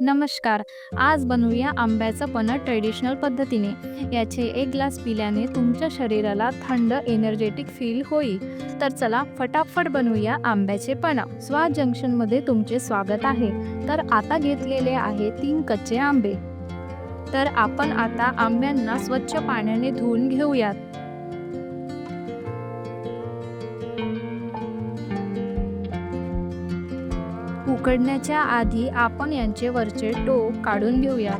नमस्कार आज बनवूया आंब्याचं पन्हं ट्रेडिशनल पद्धतीने. याचे एक ग्लास पिल्याने तुमच्या शरीराला थंड एनर्जेटिक फील होईल. तर चला फटाफट बनवूया आंब्याचे पन्हं स्वाद जंक्शनमध्ये तुमचे स्वागत आहे. तर आता घेतलेले आहे तीन कच्चे आंबे. तर आपण आता आंब्यांना स्वच्छ पाण्याने धुवून घेऊयात. उकडण्याच्या आधी आपण यांचे वरचे टोक काढून घेऊया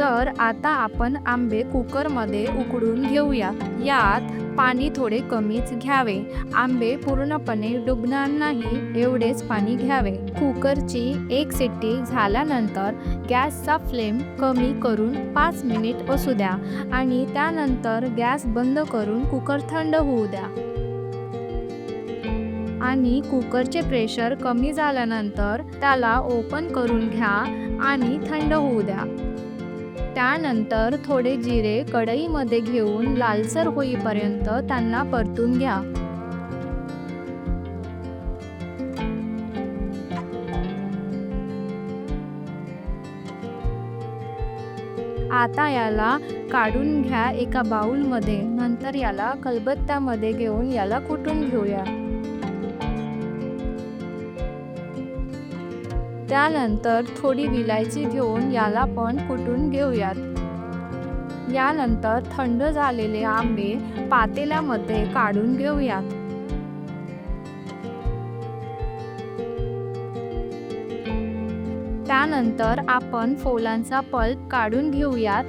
तर आता आपण आंबे कुकरमध्ये उकडून घेऊया. यात पाणी थोडे कमीच घ्यावे. आंबे पूर्णपणे डुबणार नाही एवढेच पाणी घ्यावे. कुकरची एक सिट्टी झाल्यानंतर गॅसचा फ्लेम कमी करून पाच मिनिट असू द्या आणि त्यानंतर गॅस बंद करून कुकर थंड होऊ द्या. आणि कुकरचे प्रेशर कमी झाल्यानंतर त्याला ओपन करून घ्या आणि थंड होऊ द्या. त्यानंतर थोडे जिरे कढईमध्ये घेऊन लालसर होईपर्यंत त्यांना परतून घ्या. आता याला काढून घ्या एका बाउलमध्ये. नंतर याला कलबत्त्यामध्ये घेऊन याला कुटून घेऊया. त्यानंतर थोडी विलायची घेऊन याला पण कुटून घेऊयात? यानंतर थंड झालेले आंबे पातेल्यामध्ये काढून घेऊयात. त्यानंतर आपण फोलांचा पल्प काढून घेऊयात.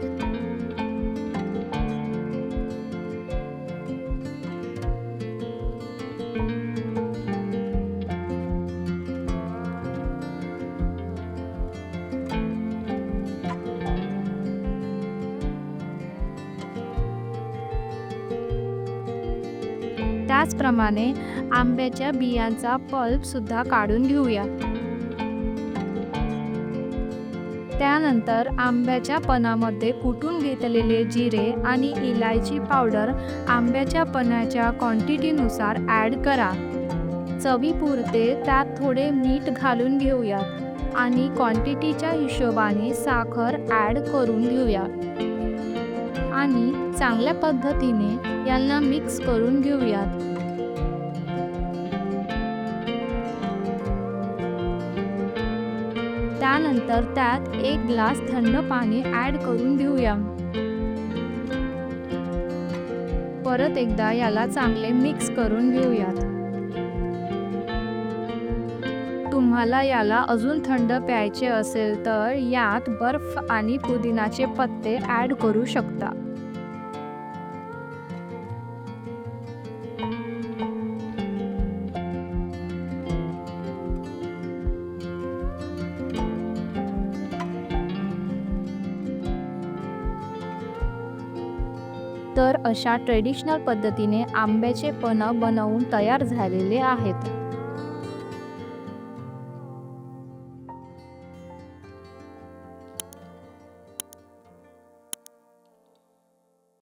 त्याचप्रमाणे आंब्याच्या बियांचा पल्प सुद्धा काढून घेऊया. त्यानंतर आंब्याच्या पणामध्ये कुटून घेतलेले जिरे आणि इलायची पावडर आंब्याच्या पणाच्या क्वांटिटीनुसार ॲड करा. चवीपुरते त्यात थोडे मीठ घालून घेऊया आणि क्वांटिटीच्या हिशोबाने साखर ॲड करून घेऊया. आणि चांगल्या पद्धतीने यांना मिक्स करून घेऊयात. त्यानंतर त्यात एक ग्लास थंड पाणी ॲड करून घेऊया. परत एकदा याला चांगले मिक्स करून घेऊयात. तुम्हाला याला अजून थंड प्यायचे असेल तर यात बर्फ आणि पुदिनाचे पत्ते ॲड करू शकता. तर अशा ट्रेडिशनल पद्धतीने आंब्याचे पन्ह बनवून तयार झालेले आहेत.